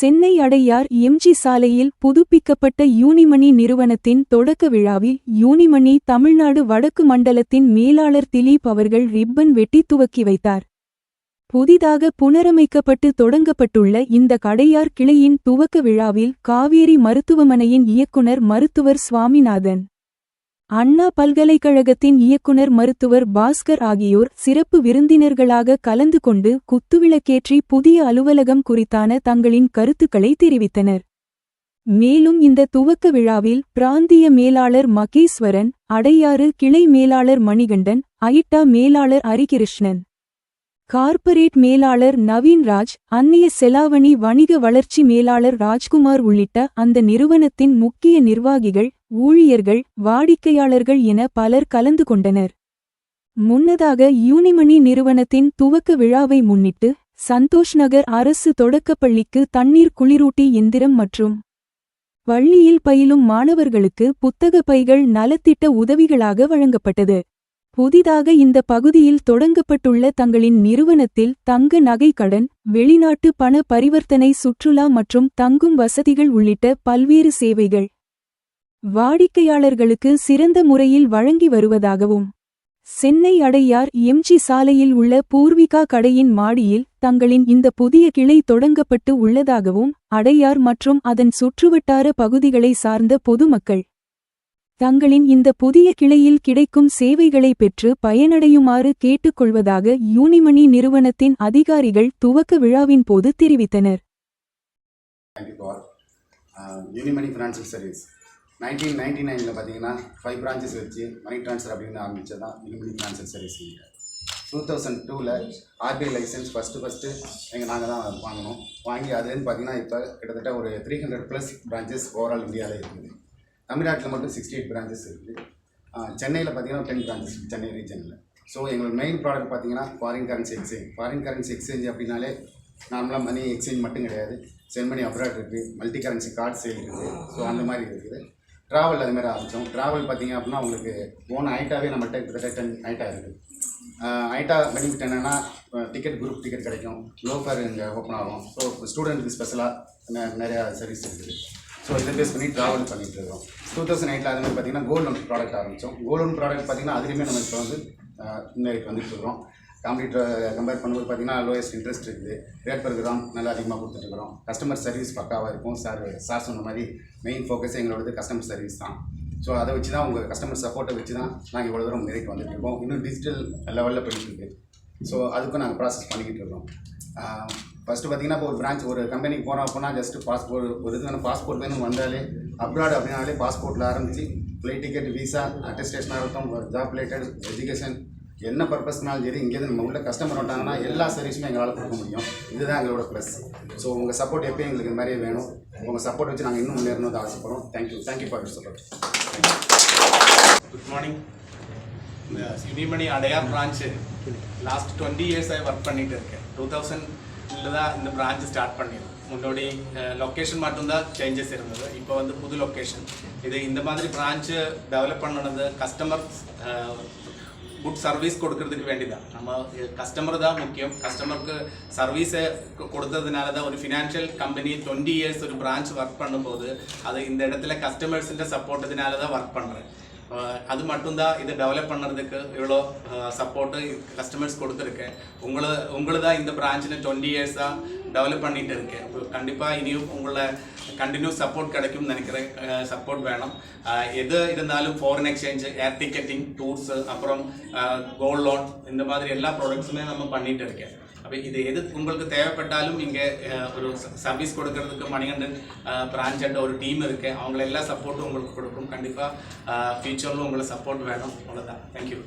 Chennai Adyar MG சாலையில் புதுப்பிக்கப்பட்ட யூனிமணி நிறுவனத்தின் தொடக்க விழாவில் யூனிமணி தமிழ்நாடு வடக்கு மண்டலத்தின் மேலாளர் திலீப் அவர்கள் ரிப்பன் வெட்டி துவக்கி வைத்தார். புதிதாக புனரமைக்கப்பட்டு தொடங்கப்பட்டுள்ள இந்த கடையார் கிளையின் துவக்க விழாவில் காவேரி மருத்துவமனையின் இயக்குனர் மருத்துவர் சுவாமிநாதன் அண்ணா பல்கலைக்கழகத்தின் இயக்குனர் மருத்துவர் பாஸ்கர் ஆகியோர் சிறப்பு விருந்தினர்களாக கலந்து கொண்டு குத்துவிளக்கேற்றி புதிய அலுவலகம் குறித்தான தங்களின் கருத்துக்களை தெரிவித்தனர். மேலும் இந்த துவக்க விழாவில் பிராந்திய மேலாளர் மகேஸ்வரன் அடையாறு கிளை மேலாளர் மணிகண்டன் ஐட்டா மேலாளர் ஹரிகிருஷ்ணன் கார்ப்பரேட் மேலாளர் நவீன்ராஜ் அந்நிய செலாவணி வணிக வளர்ச்சி மேலாளர் ராஜ்குமார் உள்ளிட்ட அந்த நிறுவனத்தின் முக்கிய நிர்வாகிகள் ஊழியர்கள் வாடிக்கையாளர்கள் என பலர் கலந்து கொண்டனர். முன்னதாக யூனிமணி நிறுவனத்தின் துவக்க விழாவை முன்னிட்டு சந்தோஷ் நகர் அரசு தொடக்கப்பள்ளிக்கு தண்ணீர் குளிரூட்டி எந்திரம் மற்றும் பள்ளியில் பயிலும் மாணவர்களுக்கு புத்தக பைகள் நலத்திட்ட உதவிகளாக வழங்கப்பட்டது. புதிதாக இந்த பகுதியில் தொடங்கப்பட்டுள்ள தங்களின் நிறுவனத்தில் தங்க நகை கடன் வெளிநாட்டு பண பரிவர்த்தனை சுற்றுலா மற்றும் தங்கும் வசதிகள் உள்ளிட்ட பல்வேறு சேவைகள் வாடிக்கையாளர்களுக்கு சிறந்த முறையில் வழங்கி வருவதாகவும் சென்னை அடையார் எம்ஜி சாலையில் உள்ள பூர்விகா கடையின் மாடியில் தங்களின் இந்த புதிய கிளை தொடங்கப்பட்டு உள்ளதாகவும் அடையார் மற்றும் அதன் சுற்றுவட்டார பகுதிகளை சார்ந்த பொதுமக்கள் தங்களின் இந்த புதிய கிளையில் கிடைக்கும் சேவைகளை பெற்று பயனடையுமாறு கேட்டுக்கொள்வதாக யூனிமணி நிறுவனத்தின் அதிகாரிகள் துவக்க விழாவின் போது தெரிவித்தனர். கண்டிப்பாக Unimoni financial service nineteen ninety நைனில் பார்த்தீங்கன்னா ஃபைவ் பிரான்ச்சஸ் வச்சு மணி ட்ரான்ஸ்ஃபர் அப்படின்னு ஆரம்பித்தது தான் Unimoni financial service two thousand டூவில் ஆர்பிஐ லைசன்ஸ் ஃபஸ்ட்டு ஃபஸ்ட்டு எங்கள் நாங்கள் தான் வாங்கினோம் வாங்கி அதுலேருந்து பார்த்தீங்கன்னா இப்போ கிட்டத்தட்ட ஒரு three hundred plus branches overall இந்தியாவில் இருக்குது. தமிழ்நாட்டில் மட்டும் சிக்ஸ்டி எயிட் பிரான்ச்சஸ் இருக்குது சென்னையில் பார்த்தீங்கன்னா டென் பிரான்ச்சஸ் சென்னை ரீஜனில் ஸோ எங்களோட மெயின் ப்ராடக்ட் பார்த்தீங்கன்னா foreign currency exchange foreign currency exchange அப்படின்னாலே நார்மலாக மணி எக்ஸ்சேஞ்ச் மட்டும் கிடையாது. சென்ட் மணி அப்ராட் இருக்குது மல்டி கரன்சி கார்டு சேல் இருக்குது ஸோ அந்த மாதிரி இருக்குது. ட்ராவல் அது மாதிரி ஆரம்பித்தோம் ட்ராவல் பார்த்தீங்க அப்படின்னா உங்களுக்கு ஓன் ஐட்டாவே நம்மகிட்ட கிட்டத்தட்ட டென் ஐட்டா இருக்குது ஐட்டா பெனிஃபிட் என்னென்னா டிக்கெட் குரூப் டிக்கெட் கிடைக்கும். லோ ஃபேர் இங்கே ஓப்பன் ஆகும். ஸோ ஸ்டூடெண்ட்டுக்கு ஸ்பெஷலாக நிறையா சர்வீஸ் இருக்குது. ஸோ இதை பேஸ் பண்ணி ட்ராவல் பண்ணிட்டு இருக்கோம். டூ தௌசண்ட் எயிட்டில் அது மாதிரி பார்த்தீங்கன்னா கோல்டு லோன் ப்ராடக்ட் ஆரம்பித்தோம் கோல்டு லோன் ப்ராடக்ட் பார்த்தீங்கன்னா அதுலேயுமே நம்ம இப்போ வந்து முன்னேறி வந்துட்டு இருக்கிறோம் காம்படிட்டர் கம்பேர் பண்ணும்போது பார்த்தீங்கன்னா லோயஸ்ட் இன்ட்ரெஸ்ட் இருக்குது. ரேட் பர் கிராம் நல்லா அதிகமாக கொடுத்துட்ருக்குறோம் கஸ்டமர் சர்வீஸ் பக்காவாக இருக்கும். சார் சார் சொன்ன மாதிரி மெயின் ஃபோக்கஸ் எங்களோடது கஸ்டமர் சர்வீஸ் தான். ஸோ அதை வச்சு தான் உங்கள் கஸ்டமர் சப்போர்ட்டை வச்சு தான் நாங்கள் இவ்வளோ தூரம் முன்னேறிட்டு வந்துட்டு இருக்கோம். இன்னும் டிஜிட்டல் லெவலில் போயிட்டு இருக்கு. ஸோ அதுக்கும் நாங்கள் ப்ராசஸ் பண்ணிக்கிட்டு இருக்கோம். ஃபஸ்ட்டு பார்த்தீங்கன்னா இப்போ ஒரு பிரான்ச் ஒரு கம்பெனிக்கு போகிறோம் அப்படின்னா ஜஸ்ட்டு பாஸ்போர்ட் ஒரு இதுக்கான பாஸ்போர்ட் வேணும் வந்தாலே அப்ராட் அப்படின்னாலே பாஸ்போர்ட்டில் ஆரம்பித்து ஃப்ளைட் டிக்கெட் விசா அட்டஸ்டேஷனாக இருக்கட்டும் ஜாப் ரிலேட்டட் எஜுகேஷன் என்ன பர்பஸ்னாலும் சரி இங்கேருந்து நம்ம உள்ள கஸ்டமர் வந்தாங்கன்னா எல்லா சர்வீஸுமே எங்களால் கொடுக்க முடியும். இதுதான் எங்களோட ப்ளஸ் ஸோ உங்கள் சப்போர்ட் எப்பயும் எங்களுக்கு இந்த மாதிரியே வேணும். உங்கள் சப்போர்ட் வச்சு நாங்கள் இன்னும் முன்னேறணும் ஆசைப்படுறோம். Thank you thank you for your support good morning இந்த Unimoni Adyar branch last twenty இயர்ஸாக ஒர்க் பண்ணிட்டு இருக்கேன். டூ தௌசண்ட்ல தான் இந்த பிரான்ச் ஸ்டார்ட் பண்ணியிருக்கேன் முன்னாடி லொக்கேஷன் மட்டும்தான் சேஞ்சஸ் இருந்தது. இப்போ வந்து புது லொக்கேஷன் இது இந்த மாதிரி பிரான்ச்சு டெவலப் பண்ணது கஸ்டமர் குட் சர்வீஸ் கொடுக்கறதுக்கு வேண்டி தான் நம்ம கஸ்டமர் தான் முக்கியம். கஸ்டமருக்கு சர்வீஸை கொடுத்ததுனால தான் ஒரு ஃபினான்ஷியல் கம்பெனி டுவெண்ட்டி இயர்ஸ் ஒரு பிரான்ச் ஒர்க் பண்ணும்போது அது இந்த இடத்துல கஸ்டமர்ஸிൻ്റെ சப்போர்ட்டதுனால தான் ஒர்க் பண்ணுறேன் அது மட்டும்தான் இதை டெவலப் பண்ணுறதுக்கு இவ்வளோ சப்போர்ட்டு கஸ்டமர்ஸ் கொடுத்துருக்கேன். உங்களை உங்களை தான் இந்த பிரான்ச்சில் டுவெண்ட்டி இயர்ஸாக டெவலப் பண்ணிட்டு இருக்கேன் கண்டிப்பாக இனியும் உங்களை கண்டினியூ சப்போர்ட் கிடைக்கும்னு நினைக்கிறேன். சப்போர்ட் வேணும். எது இருந்தாலும் foreign exchange air ticketing tours அப்புறம் கோல்ட் லோன் இந்த மாதிரி எல்லா ப்ராடக்ட்ஸுமே நம்ம பண்ணிட்டு இருக்கேன். அப்போ இது எது உங்களுக்கு தேவைப்பட்டாலும் இங்கே ஒரு சர்வீஸ் கொடுக்கறதுக்கு மணிகண்டன் பிரான்ச்சோட ஒரு டீம் இருக்குது அவங்கள எல்லா சப்போர்ட்டும் உங்களுக்கு கொடுக்கும். கண்டிப்பாக ஃபியூச்சரில் உங்களை சப்போர்ட் வேணும். அவ்வளோதான் தேங்க்யூ